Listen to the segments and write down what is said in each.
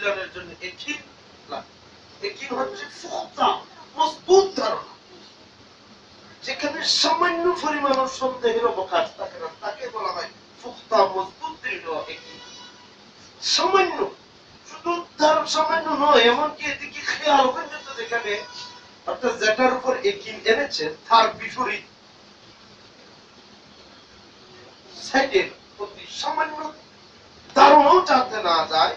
কল্যাণের জন্য একিন লাগে একিন হচ্ছে? মজবুত ধারণা। যেখানে সামান্য পরিমাণ সন্দেহের অবকাশ থাকে না, তাকে বলা হয় ফুক্তা মজবুত দৃঢ় একিন সামান্য, শুধু তার সামান্য নয়, এমনকি এদিকে খেয়াল পর্যন্ত যেখানে অর্থাৎ যেটার উপর একিন এনেছে, তার বিপরীত। সাইডের প্রতি সামান্য ধারণাও যাতে না যায়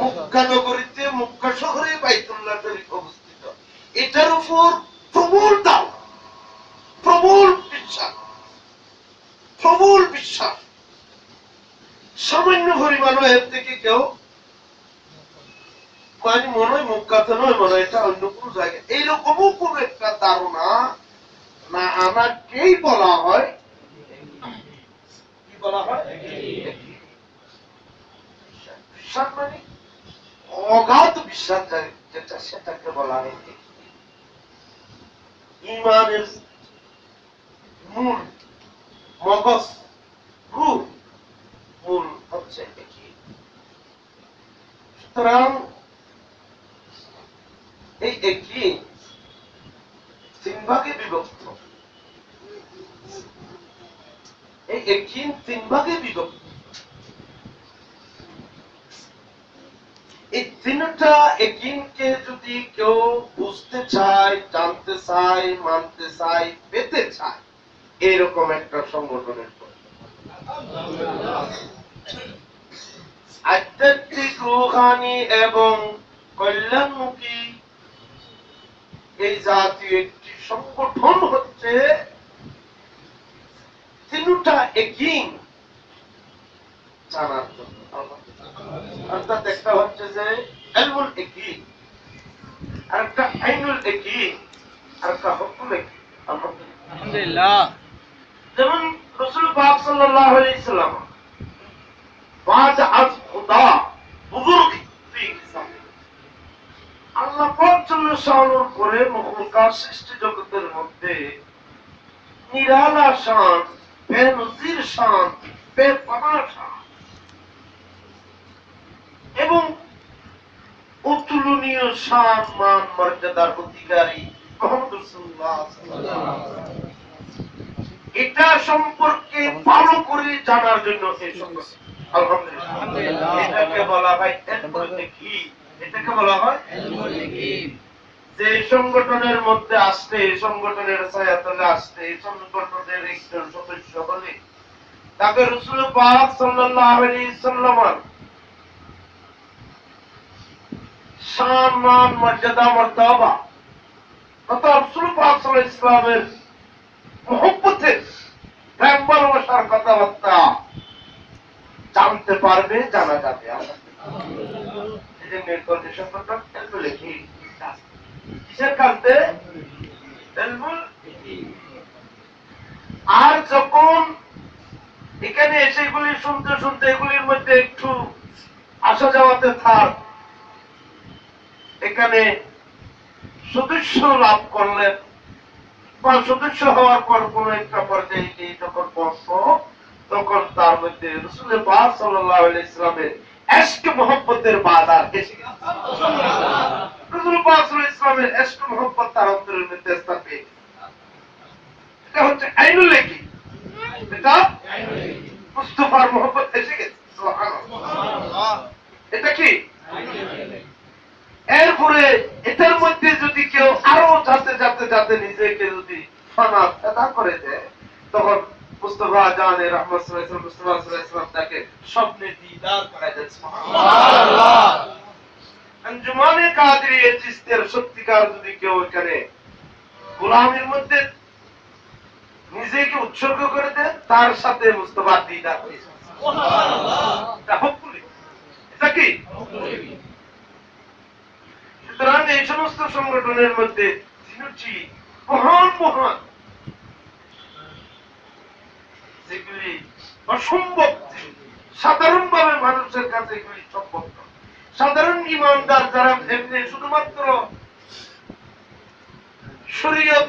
মক্কা নগরীতে মক্কা শহরে বাইতুল্লাহ শরীফ অবস্থিত। এটার উপর প্রবল দাম প্রবল বিশ্বাস প্রবল বিশ্বাস। সামান্য পরিমাণও এর থেকে কেউ মানে মনে হয় মক্কাতে নয়, মনে হয় এটা অন্য কোনো জায়গায়। এইরকমও কোন একটা ধারণা না আমাকেই বলা হয়। কি বলা হয়? বিশ্বাস অগাধ বিশ্বাস যেটা সেটাকে বলা হয় ইমানের মূল মগজ, রূপ, মূল হচ্ছে সুতরাং এই একই তিন ভাগে বিভক্ত। এই একই তিন ভাগে বিভক্ত। তিনটা একিনকে যদি কেউ বুঝতে চায়, জানতে চায়, মানতে চায়, পেতে চায়, এরকম একটা সংগঠনের আধ্যাত্মিক রুহানি এবং কল্যাণমুখী এই জাতীয় একটি সংগঠন হচ্ছে তিনটা একিন জানার অর্থাৎ একটা হচ্ছে যে এলমুল একিন আর একটা আইনুল একিন আর একটা হুকুম একিন আলহামদুলিল্লাহ। যেমন রসুল পাক সাল্লাল্লাহু আলাইহি সাল্লাম বাদ আজ খুদা বুজুর্গ আল্লাহ পাক জন্য করে মখলুকাত সৃষ্টি জগতের মধ্যে নিরালা শান বেনজির শান বেপনা শান এবং অতুলনীয় শান মান মর্যাদার অধিকারী। এটা সম্পর্কে ভালো করে জানার জন্য সংগঠনের মধ্যে আসতে, এই সংগঠনের ছায়াতলে আসতে, এই সংগঠনের একজন সদস্য হলে, তাকে রসুল পাক সাল্লাল্লাহু আলাইহি সাল্লাম সম্মান, মর্যাদা মর্যাদা তথা রসুল ইসলামের মহব্বতের প্রেম ভালোবাসার কথাবার্তা। জানতে পারবে, জানা যাবে। আর যখন এখানে এসে এগুলি শুনতে শুনতে এগুলির মধ্যে একটু আসা যাওয়াতে থাক। এখানে সদস্য লাভ করলেন বা সদস্য হওয়ার পর কোন একটা পর্যায়ে গিয়ে যখন বসব, তখন তার মধ্যে রসুল পাক সাল্লাল্লাহু আলাইহি ইসলামের এশক মোহব্বতের বাজার এসে ইসলামের এশক মোহব্বত তার অন্তরের মধ্যে এটা হচ্ছে আইনুল লেখি এটা কি? এরপরে এটার মধ্যে যদি কেউ আরও যাতে যাতে যাতে নিজেকে যদি ফানা করে দেয় তখন মুস্তফা জানে রহমত সাল্লাল্লাহু মুস্তফা তাকে স্বপ্নে দিদার করা যায় সুবহানাল্লাহ। আঞ্জুমানে কাদরিয়া চিস্তের সত্যিকার যদি কেউ এখানে গোলামের মধ্যে নিজেকে উৎসর্গ করে দেন তার সাথে মুস্তফা দিদার হয়েছে এটা কি? এই সমস্ত সংগঠনের মধ্যে তিনটি মহান মহান, যেগুলি অসম্ভব, সাধারণভাবে মানুষের কাছে এগুলি সম্ভব। সাধারণ ইমানদার যারা এমনি শুধুমাত্র শরীয়ত